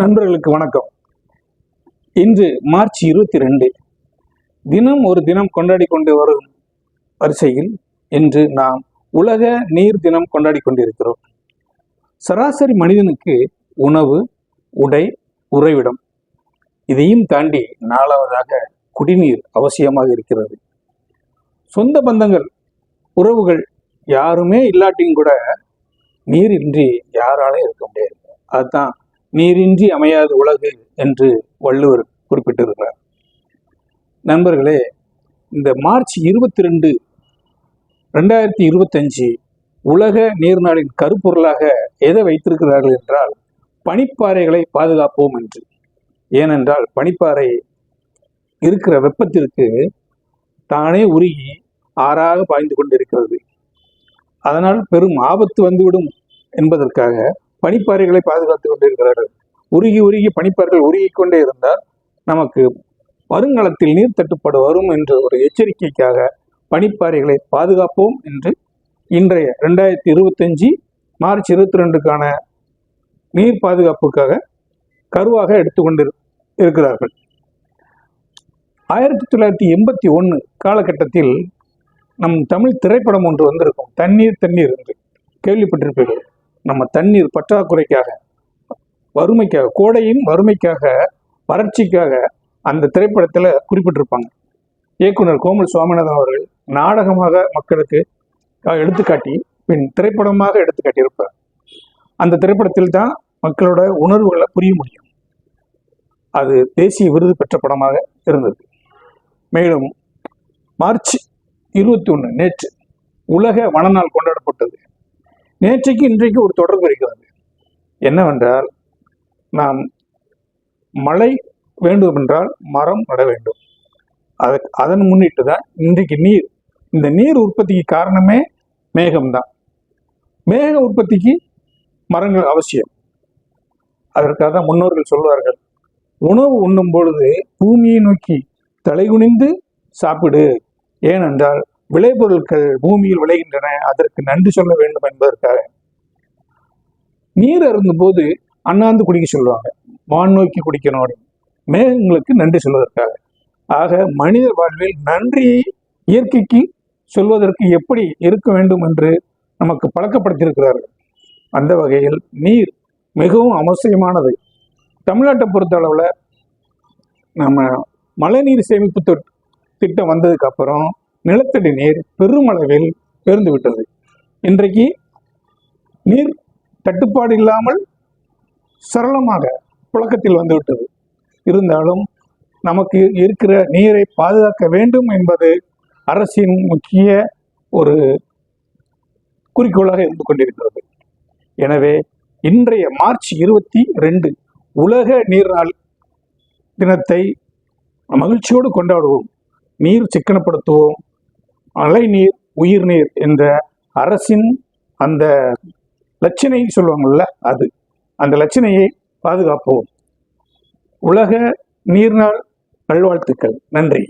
நண்பர்களுக்கு வணக்கம். இன்று மார்ச் இருபத்தி ரெண்டு தினம் ஒரு தினம் கொண்டாடி கொண்டு வரும் வரிசையில் இன்று நாம் உலக நீர் தினம் கொண்டாடி கொண்டிருக்கிறோம். சராசரி மனிதனுக்கு உணவு உடை உறைவிடம் இதையும் தாண்டி நாலாவதாக குடிநீர் அவசியமாக இருக்கிறது. சொந்த பந்தங்கள் உறவுகள் யாருமே இல்லாட்டியும் கூட நீரின்றி யாராலே இருக்க முடியாது. அதுதான் நீரின்றி அமையாத உலகு என்று வள்ளுவர் குறிப்பிட்டிருக்கிறார். நண்பர்களே இந்த மார்ச் இருபத்தி ரெண்டு ரெண்டாயிரத்தி இருபத்தஞ்சு உலக நீர்நாளின் கருப்பொருளாக எதை வைத்திருக்கிறார்கள் என்றால் பனிப்பாறைகளை பாதுகாப்போம் என்று. ஏனென்றால் பனிப்பாறை இருக்கிற வெப்பத்திற்கு தானே உருகி ஆறாக பாய்ந்து கொண்டிருக்கிறது. அதனால் பெரும் ஆபத்து வந்துவிடும் என்பதற்காக பனிப்பாறைகளை பாதுகாத்து கொண்டிருக்கிறார்கள். உருகி உருகி பனிப்பாறைகள் உருகி கொண்டே இருந்தால் நமக்கு வருங்காலத்தில் நீர் தட்டுப்பாடு வரும் என்ற ஒரு எச்சரிக்கைக்காக பனிப்பாறைகளை பாதுகாப்போம் என்று இன்றைய ரெண்டாயிரத்தி இருபத்தஞ்சி மார்ச் இருபத்தி ரெண்டுக்கான நீர் பாதுகாப்புக்காக கருவாக எடுத்துக்கொண்டு இருக்கிறார்கள். ஆயிரத்தி தொள்ளாயிரத்தி எண்பத்தி ஒன்று காலகட்டத்தில் நம் தமிழ் திரைப்படம் ஒன்று வந்திருக்கும் தண்ணீர் தண்ணீர் என்று கேள்விப்பட்டிருப்பீர்கள். நம்ம தண்ணீர் பற்றாக்குறைக்காக வறுமைக்காக கோடையின் வறுமைக்காக வறட்சிக்காக அந்த திரைப்படத்தில் குறிப்பிட்டிருப்பாங்க. இயக்குனர் கோமல் சுவாமிநாதன் அவர்கள் நாடகமாக மக்களுக்கு எடுத்துக்காட்டி பின் திரைப்படமாக எடுத்துக்காட்டியிருப்பார். அந்த திரைப்படத்தில் தான் மக்களோட உணர்வுகளை புரிய முடியும். அது தேசிய விருது பெற்ற படமாக இருந்தது. மேலும் மார்ச் இருபத்தி ஒன்று நேற்று உலக வனநாள் கொண்டாட நேற்றைக்கு இன்றைக்கு ஒரு தொடர்பு இருக்கிறது. என்னவென்றால் நாம் மழை வேண்டுமென்றால் மரம் நட வேண்டும். அது அதன் முன்னிட்டு தான் இன்றைக்கு நீர். இந்த நீர் உற்பத்திக்கு காரணமே மேகம்தான். மேக உற்பத்திக்கு மரங்கள் அவசியம். அதற்காக தான் முன்னோர்கள் சொல்வார்கள் உணவு உண்ணும் பொழுது பூமியை நோக்கி தலைகுனிந்து சாப்பிடு. ஏனென்றால் விளைபொருட்கள் பூமியில் விளைகின்றன அதற்கு நன்றி சொல்ல வேண்டும் என்பதற்காக. நீர் அருந்தும் போது அண்ணாந்து குடிக்க சொல்லுவாங்க. வான் நோக்கி குடிக்கணும். அப்படின்னு மேகங்களுக்கு நன்றி சொல்வதற்காக. ஆக மனித வாழ்வில் நன்றியை இயற்கைக்கு சொல்வதற்கு எப்படி இருக்க வேண்டும் என்று நமக்கு பழக்கப்படுத்தியிருக்கிறார்கள். அந்த வகையில் நீர் மிகவும் அவசியமானது. தமிழ்நாட்டை பொறுத்த அளவில் நம்ம மழைநீர் சேமிப்பு திட்டம் வந்ததுக்கு அப்புறம் நிலத்தடி நீர் பெருமளவில் பெருந்து விட்டது இன்றைக்கு நீர் தட்டுப்பாடு இல்லாமல் சரளமாக புழக்கத்தில் வந்துவிட்டது. இருந்தாலும் நமக்கு இருக்கிற நீரை பாதுகாக்க வேண்டும் என்பது அரசின் முக்கிய ஒரு குறிக்கோளாக இருந்து கொண்டிருக்கிறது. எனவே இன்றைய மார்ச் இருபத்தி ரெண்டு உலக நீர் நாள் தினத்தை மகிழ்ச்சியோடு கொண்டாடுவோம். நீர் சிக்கனப்படுத்துவோம். அலைநீர் உயிர்நீர் உயிர் நீர் என்ற அரசின் அந்த லட்சணை சொல்லுவாங்கள்ல அது. அந்த லட்சணையை பாதுகாப்போம். உலக நீர்நாள் நல்வாழ்த்துக்கள். நன்றி.